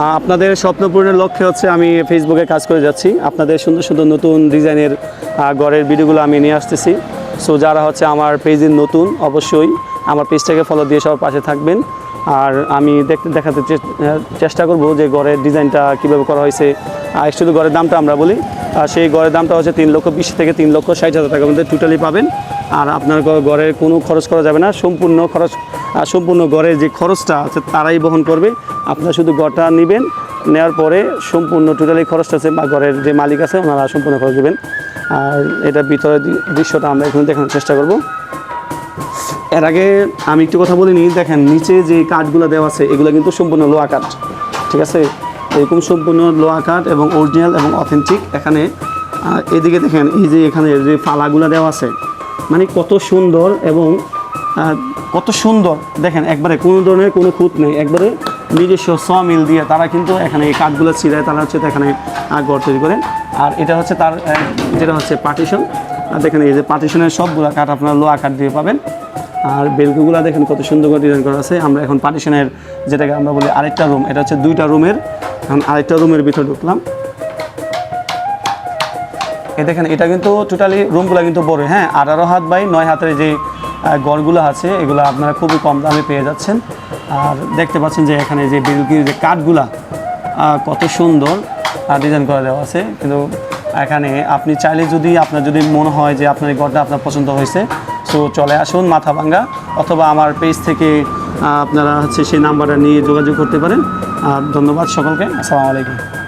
আপনাদের স্বপ্ন পূরণের লক্ষ্যে হচ্ছে আমি ফেসবুকে কাজ করে যাচ্ছি। আপনাদের সুন্দর সুন্দর নতুন ডিজাইনের গড়ের ভিডিওগুলো আমি নিয়ে আসতেছি। সো যারা হচ্ছে আমার পেজের নতুন, অবশ্যই আমার পেজটাকে ফলো দিয়ে সবার পাশে থাকবেন। আর আমি দেখতে দেখাতে চেষ্টা করব যে গড়ের ডিজাইনটা কীভাবে করা হয়েছে। আর শুধু গড়ের দামটা আমরা বলি আর সেই ঘরের দামটা হচ্ছে তিন লক্ষ বিশ থেকে তিন লক্ষ ষাট হাজার টাকার মধ্যে টোটালি পাবেন। আর আপনার ঘরে কোনো খরচ করা যাবে না। সম্পূর্ণ খরচ সম্পূর্ণ গড়ের যে খরচটা আছে তারাই বহন করবে। আপনারা শুধু ঘরটা নেবেন, নেওয়ার পরে সম্পূর্ণ টোটালি খরচটা আছে বা ঘরের যে মালিক আছে, ওনারা সম্পূর্ণ খরচ দেবেন। আর এটা ভিতরের দি- দৃশ্যটা আমরা এখানে দেখানোর চেষ্টা করব। এর আগে আমি একটু কথা বলিনি। দেখেন, নিচে যে কাঠগুলো দেওয়া আছে, এগুলো কিন্তু সম্পূর্ণ লোহা কাঠ। ঠিক আছে? এরকম সম্পূর্ণ লোহা কাঠ এবং অরিজিনাল এবং অথেন্টিক এখানে এদিকে দেখেন, এই যে এখানে যে ফালাগুলো দেওয়া আছে মানে কত সুন্দর এবং কত সুন্দর। দেখেন, একবারে কোনো ধরনের কোনো খুঁত নেই। একবারে নিজস্ব স মিল দিয়ে তারা কিন্তু এখানে এই কাঠগুলো ছিঁড়ায়, তারা হচ্ছে এখানে ঘর তৈরি করেন আর এটা হচ্ছে তার যেটা হচ্ছে পার্টিশন আর দেখেন, এই যে পার্টিশনের সবগুলো কাঠ আপনারা লোহা কাঠ দিয়ে পাবেন। আর বেলকুগুলো দেখেন কত সুন্দর করে ডিজাইন করা আছে। আমরা এখন পার্টিশনের যেটাকে আমরা বলি আরেকটা রুম এটা হচ্ছে দুইটা রুমের এখন আরেকটা রুমের ভিতরে ঢুকলাম। এই দেখেন, এটা কিন্তু টোটালি রুমগুলো কিন্তু বড়। হ্যাঁ আঠারো হাত বাই নয় হাতের যে গড়গুলো আছে, এগুলো আপনারা খুবই কম দামে পেয়ে যাচ্ছেন। আর দেখতে পাচ্ছেন যে এখানে যে বেলকির যে কাঠগুলা কত সুন্দর ডিজাইন করে দেওয়া আছে। কিন্তু এখানে আপনি চাইলে যদি আপনার যদি মনে হয় যে আপনার এই ঘরটা আপনার পছন্দ হয়েছে সো চলে আসুন মাথা ভাঙ্গা অথবা আমার পেজ থেকে আপনারা হচ্ছে সেই নাম্বারটা নিয়ে যোগাযোগ করতে পারেন। আর ধন্যবাদ সকলকে। আসসালামু আলাইকুম।